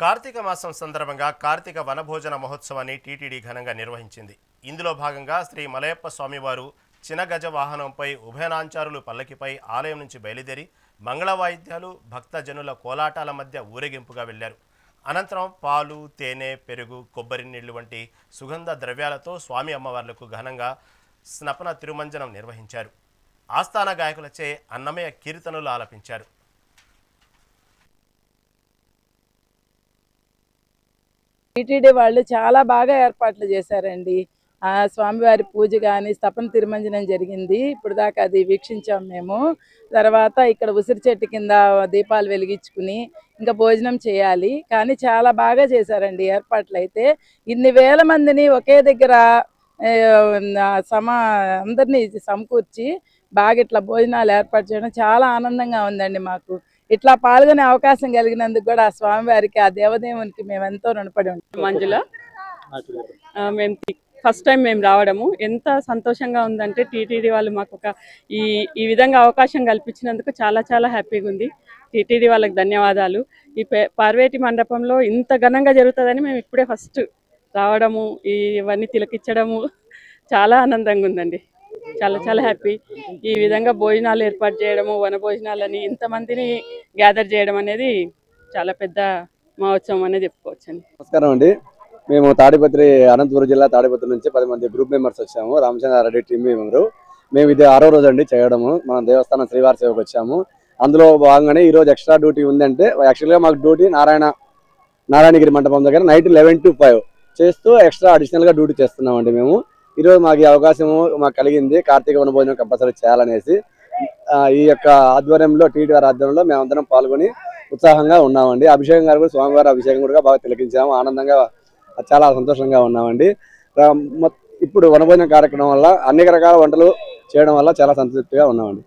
కార్తీక మాసం సందర్భంగా కార్తీక వనభోజన మహోత్సవాన్ని టీటీడీ ఘనంగా నిర్వహించింది. ఇందులో భాగంగా శ్రీ మలయప్ప స్వామివారు చినగజ వాహనంపై ఉభయనాంచారులు పల్లకిపై ఆలయం నుంచి బయలుదేరి మంగళ వాయిద్యాలు భక్తజనుల కోలాటాల మధ్య ఊరేగింపుగా వెళ్ళారు అనంతరం పాలు తేనె పెరుగు కొబ్బరి నీళ్ళు వంటి సుగంధ ద్రవ్యాలతో స్వామి అమ్మవార్లకు ఘనంగా స్నపన తిరుమంజనం నిర్వహించారు. ఆస్థాన గాయకులచే అన్నమయ్య కీర్తనలు ఆలపించారు. టీటీడీ వాళ్ళు చాలా బాగా ఏర్పాట్లు చేశారండి. ఆ స్వామివారి పూజ కానీ స్తపన తిరుమంజనం జరిగింది. ఇప్పుడు దాకా అది వీక్షించాం మేము. తర్వాత ఇక్కడ ఉసిరి చెట్టు కింద దీపాలు వెలిగించుకుని ఇంకా భోజనం చేయాలి. కానీ చాలా బాగా చేశారండి ఏర్పాట్లు అయితే ఇన్ని వేల మందిని ఒకే దగ్గర సమా అందరినీ సమకూర్చి బాగా ఇట్లా భోజనాలు ఏర్పాటు చేయడం చాలా ఆనందంగా ఉందండి మాకు. ఇట్లా పాల్గొనే అవకాశం కలిగినందుకు కూడా ఆ స్వామివారికి ఆ దేవదేవునికి మేము ఎంతో రుణపడి ఉంటాం. మంజుల మేము ఫస్ట్ టైం మేము రావడము. ఎంత సంతోషంగా ఉందంటే టీటీడీ వాళ్ళు మాకు ఒక ఈ ఈ విధంగా అవకాశం కల్పించినందుకు చాలా చాలా హ్యాపీగా ఉంది. టీటీడీ వాళ్ళకి ధన్యవాదాలు. ఈ పే- పార్వేటి మండపంలో ఇంత ఘనంగా జరుగుతుందని మేము ఇప్పుడే ఫస్ట్ రావడము ఈ ఇవన్నీ తిలకిచ్చడము చాలా ఆనందంగా ఉందండి. చాలా చాలా హ్యాపీ. ఈ విధంగా భోజనాలు ఏర్పాటు చేయడము వన భోజనాలని ఇంతమందిని గ్యాదర్ చేయడం అనేది చాలా పెద్ద మహోత్సవం అనేది చెప్పుకోవచ్చండి. నమస్కారం అండి. మేము తాడిపత్రి అనంతపురం జిల్లా తాడిపత్రి నుంచి పది మంది గ్రూప్ మెంబర్స్ వచ్చాము. రామచంద్రారెడ్డి టీం మెంబరు మేము ఇది ఆరో రోజు అండి చేయడము. మన దేవస్థానం శ్రీవారి సేవకు వచ్చాము. అందులో భాగంగానే ఈరోజు ఎక్స్ట్రా డ్యూటీ ఉందంటే యాక్చువల్గా మాకు డ్యూటీ నారాయణ నారాయణగిరి మండపం దగ్గర నైట్ లెవెన్ టు ఫైవ్ చేస్తూ ఎక్స్ట్రా అడిషనల్గా డ్యూటీ చేస్తున్నామండి మేము. ఈరోజు మాకు ఈ అవకాశం మాకు కలిగింది. కార్తీక వనభోజనం కంపల్సరీ చేయాలనేసి ఈ యొక్క ఆధ్వర్యంలో టీడీఆర్ వారి ఆధ్వర్యంలో మేమందరం పాల్గొని ఉత్సాహంగా ఉన్నామండి. అభిషేకం గారు కూడా స్వామివారి అభిషేకం కూడా బాగా తిలకించాము. ఆనందంగా చాలా సంతోషంగా ఉన్నామండి. ఇప్పుడు వనభోజన కార్యక్రమం వల్ల అనేక రకాల వంటలు చేయడం వల్ల చాలా సంతృప్తిగా ఉన్నామండి.